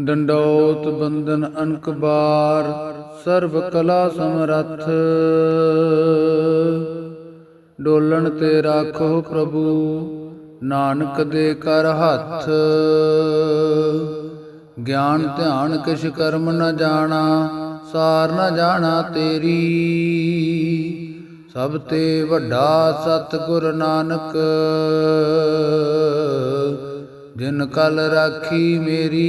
ਡੰਡੋਤ ਬੰਧਨ ਅਨਕ ਸਰਬ ਕਲਾ ਸਮਰੱਥ। ਡੋਲਣ ਤੇ ਰਾਖੋ ਪ੍ਰਭੂ, ਨਾਨਕ ਦੇ ਕਰ ਹੱਥ। ਗਿਆਨ ਧਿਆਨ ਕਿਛ ਕਰਮ ਨ ਜਾਣਾ, ਸਾਰ ਨ ਜਾਣਾ ਤੇਰੀ। ਸਭ ਤੇ ਵੱਡਾ ਸਤਿਗੁਰ ਨਾਨਕ। ਜਿਨ ਕਲ ਰਾਖੀ ਮੇਰੀ।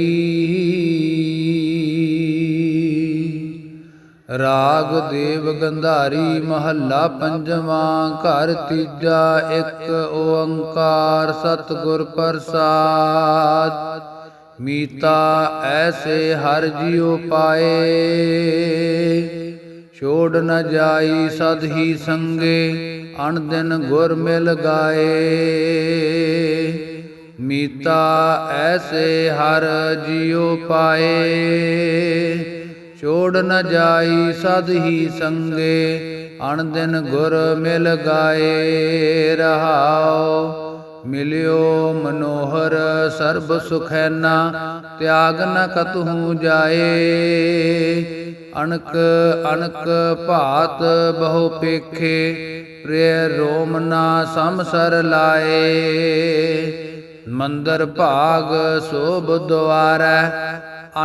ਰਾਗ ਦੇਵ ਗੰਧਾਰੀ ਮਹੱਲਾ ਪੰਜਵਾਂ, ਘਰ ਤੀਜਾ ਇੱਕ, ਓੰਕਾਰ ਸਤਿਗੁਰ ਪ੍ਰਸਾਦ। ਮੀਤਾ ਐਸੇ ਹਰ ਜਿਉ ਪਾਏ, ਛੋੜ ਨ ਜਾਈ ਸਦ ਹੀ ਸੰਗੇ, ਅਣ ਦਿਨ ਗੁਰ ਮਿਲ ਗਾਏ। ਮੀਤਾ ਐਸੇ ਹਰ ਜਿਉ ਪਾਏ। ਛੋੜ ਨ ਜਾਈ ਸਦ ਹੀ ਸੰਗੇ, ਅਣ ਦਿਨ ਗੁਰ ਮਿਲ ਗਾਏ। ਰਹਾਉ, ਮਿਲਿਓ ਮਨੋਹਰ ਸਰਬ ਸੁਖੈਨਾ, ਤਿਆਗ ਨ ਕਤਹੂ ਜਾਏ। ਅਣਕ ਅਣਕ ਭਾਤ ਬਹੁ ਪੇਖੇ, ਪ੍ਰਿਯ ਰੋਮ ਨਾ ਸਮਸਰ ਲਾਏ। ਮੰਦਰ ਭਾਗ ਸੋਭ ਦੁਆਰੈ,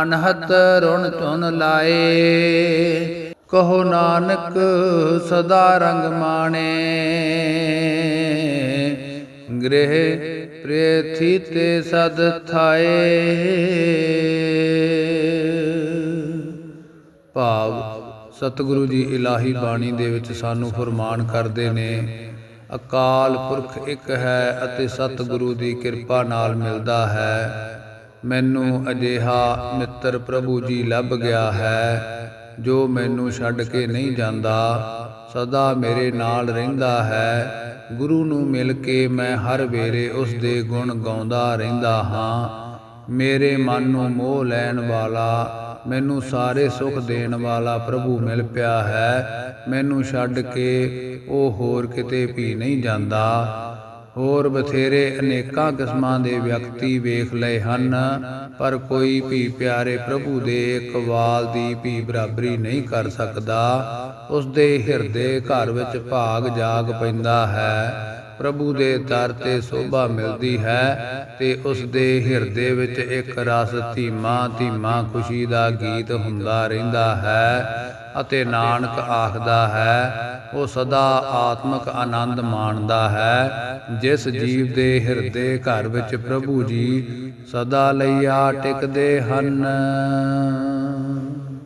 ਅਨਹਤ ਰੁਣ ਚੁਨ ਲਾਏ। ਕਹੋ ਨਾਨਕ, ਸਦਾ ਰੰਗ ਮਾਣੇ। ਗ੍ਰਹਿ ਪ੍ਰਿਥੀ ਤੇ ਸਦ ਥਾਏ। ਭਾਵ, ਸਤਿਗੁਰੂ ਜੀ ਇਲਾਹੀ ਬਾਣੀ ਦੇ ਵਿੱਚ ਸਾਨੂੰ ਫਰਮਾਨ ਕਰਦੇ ਨੇ ਅਕਾਲ ਪੁਰਖ ਇੱਕ ਹੈ ਅਤੇ ਸਤਿਗੁਰੂ ਦੀ ਕਿਰਪਾ ਨਾਲ ਮਿਲਦਾ ਹੈ। ਮੈਨੂੰ ਅਜੇਹਾ ਮਿੱਤਰ ਪ੍ਰਭੂ ਜੀ ਲੱਭ ਗਿਆ ਹੈ, ਜੋ ਮੈਨੂੰ ਛੱਡ ਕੇ ਨਹੀਂ ਜਾਂਦਾ। ਸਦਾ ਮੇਰੇ ਨਾਲ ਰਹਿੰਦਾ ਹੈ। ਗੁਰੂ ਨੂੰ ਮਿਲ ਕੇ ਮੈਂ ਹਰ ਵੇਰੇ ਉਸ ਦੇ ਗੁਣ ਗਾਉਂਦਾ ਰਹਿੰਦਾ ਹਾਂ। ਮੇਰੇ ਮਨ ਨੂੰ ਮੋਹ ਲੈਣ ਵਾਲਾ ਮੈਨੂੰ ਸਾਰੇ ਸੁਖ ਦੇਣ ਵਾਲਾ ਪ੍ਰਭੂ ਮਿਲ ਪਿਆ ਹੈ। ਮੈਨੂੰ ਛੱਡ ਕੇ ਉਹ ਹੋਰ ਕਿਤੇ ਵੀ ਨਹੀਂ ਜਾਂਦਾ। ਹੋਰ ਬਥੇਰੇ ਅਨੇਕਾਂ ਕਿਸਮਾਂ ਦੇ ਵਿਅਕਤੀ ਵੇਖ ਲਏ ਹਨ, ਪਰ ਕੋਈ ਵੀ ਪਿਆਰੇ ਪ੍ਰਭੂ ਦੇ ਕਵਾਲ ਦੀ ਵੀ ਬਰਾਬਰੀ ਨਹੀਂ ਕਰ ਸਕਦਾ। ਉਸ ਦੇ ਹਿਰਦੇ ਘਰ ਵਿੱਚ ਭਾਗ ਜਾਗ ਪੈਂਦਾ ਹੈ। ਪ੍ਰਭੂ ਦੇ ਦਰ ਤੇ ਸੋਭਾ ਮਿਲਦੀ ਹੈ ਤੇ ਉਸ ਦੇ ਹਿਰਦੇ ਵਿੱਚ ਇੱਕ ਰਸ ਧੀਮਾ ਧੀਮਾ ਖੁਸ਼ੀ ਦਾ ਗੀਤ ਹੁੰਦਾ ਰਹਿੰਦਾ ਹੈ ਅਤੇ ਨਾਨਕ ਆਖਦਾ ਹੈ, ਉਹ ਸਦਾ ਆਤਮਿਕ ਆਨੰਦ ਮਾਣਦਾ ਹੈ। ਜਿਸ ਜੀਵ ਦੇ ਹਿਰਦੇ ਘਰ ਵਿੱਚ ਪ੍ਰਭੂ ਜੀ ਸਦਾ ਲਈ ਆ ਟਿਕਦੇ ਹਨ।